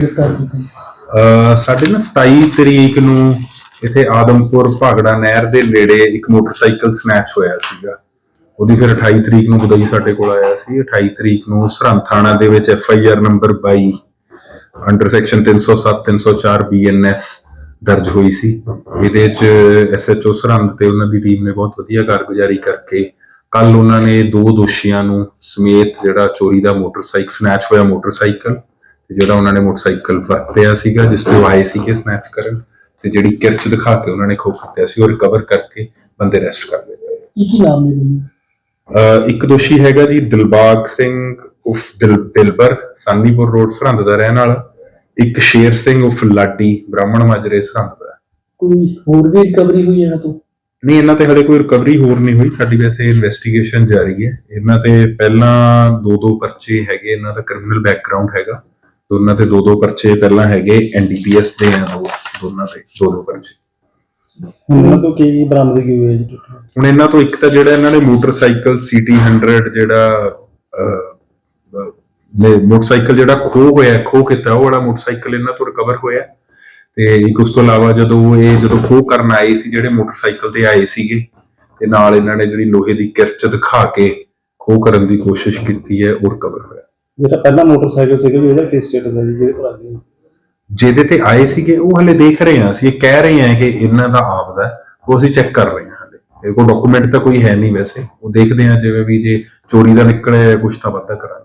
ਗ੍ਰਿਫਤਾਰ ਕੀਤਾ ਅਹ ਸਾਡੇ ਨਾ 27 ਤਰੀਕ ਨੂੰ ਇੱਥੇ ਆਦਮਪੁਰ ਭਾਗੜਾ ਨਹਿਰ ਦੇ ਨੇੜੇ ਇੱਕ ਮੋਟਰਸਾਈਕਲ ਸਨੈਚ ਹੋਇਆ ਸੀਗਾ। ਉਹਦੀ ਫਿਰ 28 ਤਰੀਕ ਨੂੰ ਬੁਦਈ ਸਾਡੇ ਕੋਲ ਆਇਆ ਸੀ। 28 ਤਰੀਕ ਨੂੰ ਸਰਹੰਦ ਥਾਣਾ ਦੇ ਵਿੱਚ F I R number 22 under section 307 304 BNS ਦਰਜ ਹੋਈ ਸੀ। ਇਹਦੇ ਚ ਐਸਐਚਓ ਸਰਹੰਦ ਤੇ ਉਹਨਾਂ ਦੀ ਟੀਮ ਨੇ ਬਹੁਤ ਵਧੀਆ ਕਾਰਗੁਜ਼ਾਰੀ ਕਰਕੇ ਕੱਲ ਉਹਨਾਂ ਨੇ ਦੋ ਦੋਸ਼ੀਆਂ ਨੂੰ ਸਮੇਤ ਜਿਹੜਾ ਚੋਰੀ ਦਾ ਮੋਟਰਸਾਈਕਲ ਸਨੈਚ ਹੋਇਆ ਮੋਟਰਸਾਈਕਲ ਤੇ ਜਿਹੜਾ ਉਹਨਾਂ ਨੇ ਮੋਟਰਸਾਈਕਲ ਵਰਤਿਆ ਸੀਗਾ ਜਿਸ ਤੋਂ ਆਏ ਸੀਗੇ ਸਨੈਚ ਕਰਨ ਤੇ ਜਿਹੜੀ ਕਿਰਚ ਦਿਖਾ ਕੇ ਉਹਨਾਂ ਨੇ ਖੋ ਕੀਤਾ ਸੀ ਉਹ ਰਿਕਵਰ ਕਰਕੇ ਬੰਦੇ ਅਰੈਸਟ ਕਰ ਲਏ। ਕੀ ਕੀ ਨਾਮ ਨੇ ਅਹ ਇੱਕ ਦੋਸ਼ੀ ਹੈਗਾ ਜੀ ਦਿਲਬਾਗ ਸਿੰਘ ਉਫ ਦਿਲ ਦਿਲਬਰ ਸਾਨੀਪੁਰ ਰੋਡ ਸਰਹੰਦ ਦਾ ਰਹਿਣ ਵਾਲਾ। ਇੱਕ ਸ਼ੇਰ ਸਿੰਘ ਉਫ ਲਾਡੀ ਬ੍ਰਾਹਮਣ ਮਾਜਰੇ ਸਰਹੰਦ ਦਾ। ਕੋਈ ਹੋਰ ਵੀ ਰਿਕਵਰੀ ਹੋਈ ਇਹਨਾਂ ਤੋਂ? ਨਹੀਂ ਇਹਨਾਂ ਤੇ ਹਲੇ ਕੋਈ ਰਿਕਵਰੀ ਹੋਰ ਨਹੀਂ ਹੋਈ। ਸਾਡੀ ਵੈਸੇ ਇਨਵੈਸਟੀਗੇਸ਼ਨ ਜਾਰੀ ਹੈ। ਇਹਨਾਂ ਤੇ ਪਹਿਲਾਂ ਦੋ ਦੋ ਪਰਚੇ ਹੈਗੇ ਇਹਨਾਂ ਦਾ ਕ੍ਰਿਮੀਨਲ ਬੈਕਗ੍ਰਾਉਂਡ ਹੈਗਾ। ਦੋਨਾਂ ਤੇ ਦੋ ਦੋ ਪਰਚੇ ਪਹਿਲਾਂ ਹੈਗੇ ਐਨਡੀਪੀਐਸ ਦੇ ਆ ਦੋ ਦੋਨਾਂ ਤੇ ਦੋ ਦੋ ਪਰਚੇ। ਇਹਨਾਂ ਤੋਂ ਕੀ ਬਰਾਮਦਗੀ ਹੋਈ ਹੈ ਜੀ ਹੁਣ ਇਹਨਾਂ ਤੋਂ ਇੱਕ ਤਾਂ ਜਿਹੜਾ ਇਹਨਾਂ ਨੇ ਮੋਟਰਸਾਈਕਲ ਸੀਟੀ 100 ਜਿਹੜਾ ਨੇ ਮੋਟਰਸਾਈਕਲ ਜਿਹੜਾ ਖੋ ਹੋਇਆ ਖੋ ਕੀਤਾ ਉਹ ਵਾਲਾ ਮੋਟਰਸਾਈਕਲ ਇਹਨਾਂ ਤੋਂ ਰਿਕਵਰ ਹੋਇਆ। ਤੇ ਇੱਕ ਉਸ ਤੋਂ ਇਲਾਵਾ ਜਦੋਂ ਇਹ ਜਦੋਂ ਖੋ ਕਰਨ ਆਏ ਸੀ ਜਿਹੜੇ ਮੋਟਰਸਾਈਕਲ ਤੇ ਆਏ ਸੀਗੇ ਤੇ ਨਾਲ ਇਹਨਾਂ ਨੇ ਜਿਹੜੀ ਲੋਹੇ ਦੀ ਕਿਰਚ ਦਿਖਾ ਕੇ ਖੋ ਕਰਨ ਦੀ ਕੋਸ਼ਿਸ਼ ਕੀਤੀ ਹੈ ਉਹ ਰਿਕਵਰ ਹੋਇਆ। ਜਿਹੜਾ ਪਹਿਲਾ ਮੋਟਰਸਾਈਕਲ ਸੀਗਾ ਜੀ ਉਹਦਾ ਕਿਸ ਸਟੇਟਸ ਹੈ ਜੀ ਜਿਹਦੇ ਪਰ ਆ ਜਿਹਦੇ ਤੇ ਆਏ ਸੀਗੇ ਉਹ ਹਲੇ ਦੇਖ ਰਹੇ ਹਾਂ ਅਸੀਂ ਇਹ ਕਹਿ ਰਹੇ ਹਾਂ ਕਿ ਇਹਨਾਂ ਦਾ ਆਪਦਾ ਹੈ, ਉਹ ਅਸੀਂ ਚੈੱਕ ਕਰ ਰਹੇ ਹਾਂ ਹਲੇ। ਇਹ ਕੋਈ ਡਾਕੂਮੈਂਟ ਤਾਂ ਕੋਈ ਹੈ ਨਹੀਂ ਵੈਸੇ। ਉਹ ਦੇਖਦੇ ਹਾਂ ਜਿਵੇਂ ਵੀ ਜੇ ਚੋਰੀ ਦਾ ਨਿਕਲਿਆ ਕੁਝ ਤਾਂ ਵਾਧਾ ਕਰਾਂਗੇ।